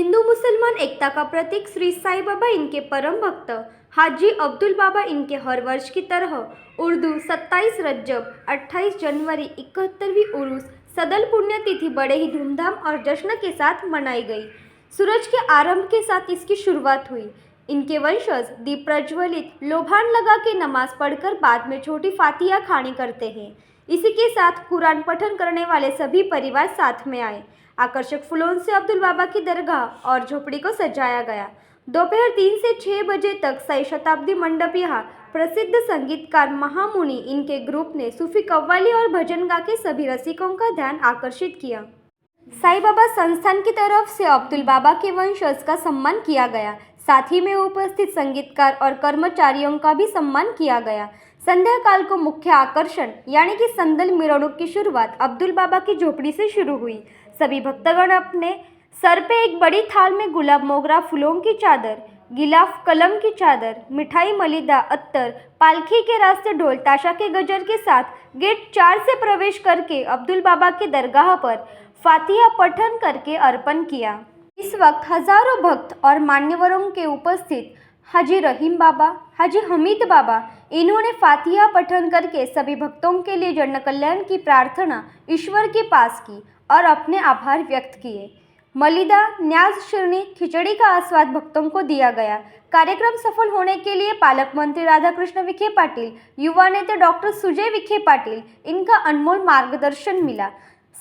हिंदू मुसलमान एकता का प्रतीक श्री साई बाबा इनके परम भक्त? हाजी अब्दुल बाबा इनके हर वर्ष की तरह उर्दू 27 रज्जब 28 जनवरी इकहत्तरवीं उर्स सदल पुण्यतिथि बड़े ही धूमधाम और जश्न के साथ मनाई गई। सूरज के आरंभ के साथ इसकी शुरुआत हुई। इनके वंशज दीप प्रज्वलित लोभान लगा के नमाज पढ़कर बाद में छोटी फातिया खानी करते हैं। इसी के साथ कुरान पठन करने वाले सभी परिवार साथ में आए। आकर्षक फूलों से अब्दुल बाबा की दरगाह और झोपड़ी को सजाया गया। दोपहर तीन से छः बजे तक सई शताब्दी मंडप यहाँ प्रसिद्ध संगीतकार महामुनि इनके ग्रुप ने सूफी कव्वाली और भजन गा के सभी रसिकों का ध्यान आकर्षित किया। साई बाबा संस्थान की तरफ से अब्दुल बाबा के वंशज का सम्मान किया गया। साथ ही में उपस्थित संगीतकार और कर्मचारियों का भी सम्मान किया गया। संध्या काल को मुख्य आकर्षण, यानी कि संदल मिरौनुक की शुरुआत अब्दुल बाबा की झोपड़ी से शुरू हुई। सभी भक्तगण अपने सर पे एक बड़ी थाल में गुलाब मोगरा फूलों की चादर, गिलाफ कलम की चादर, मिठाई मलिदा, अत्तर, पालखी के रास्ते ढोल ताशा के गजर के साथ गेट चार से प्रवेश करके अब्दुल बाबा के दरगाह पर फातिहा पठन करके अर्पण किया। इस वक्त हजारों भक्त और मान्यवरों के उपस्थित हाजी रहीम बाबा हाजी हमीद बाबा इन्होंने फातिहा पठन करके सभी भक्तों के लिए जन कल्याण की प्रार्थना ईश्वर के पास की और अपने आभार व्यक्त किए। मलिदा न्याज शिरनी खिचड़ी का आस्वाद भक्तों को दिया गया। कार्यक्रम सफल होने के लिए पालक मंत्री राधाकृष्ण विखे पाटिल युवा नेता डॉक्टर सुजय विखे पाटिल इनका अनमोल मार्गदर्शन मिला।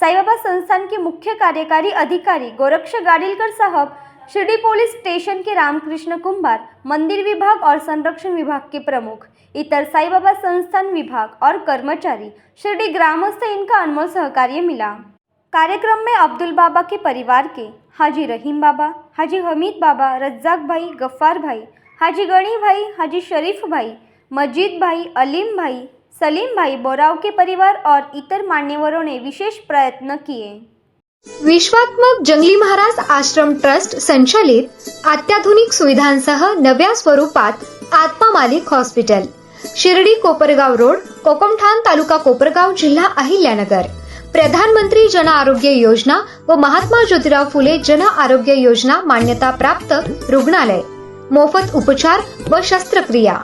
साईबाबा संस्थान के मुख्य कार्यकारी अधिकारी गोरक्ष गाडिलकर साहब शिरडी पुलिस स्टेशन के रामकृष्ण कुंभार मंदिर विभाग और संरक्षण विभाग के प्रमुख इतर साईबाबा संस्थान विभाग और कर्मचारी शिरडी ग्रामस्थ इनका अनमोल सहकार्य मिला। कार्यक्रम में अब्दुल बाबा के परिवार के हाजी रहीम बाबा हाजी हमीद बाबा रज्जाक भाई गफ्फार भाई हाजी गणी भाई हाजी शरीफ भाई मजीद भाई अलीम भाई सलीम भाई बोराव के परिवार और इतर मान्यवरों ने विशेष प्रयत्न किए। विश्वात्मक जंगली महाराज आश्रम ट्रस्ट संचालित अत्याधुनिक सुविधांसह नव्या स्वरूपात आत्मा मालिक हॉस्पिटल शिर्डी कोपरगाव रोड कोकमठाण तालुका कोपरगाव जिल्हा अहिल्यानगर. प्रधानमंत्री जन आरोग्य योजना व महात्मा ज्योतिराव फुले जन आरोग्य योजना मान्यता प्राप्त रुग्णालय मोफत उपचार व शस्त्रक्रिया.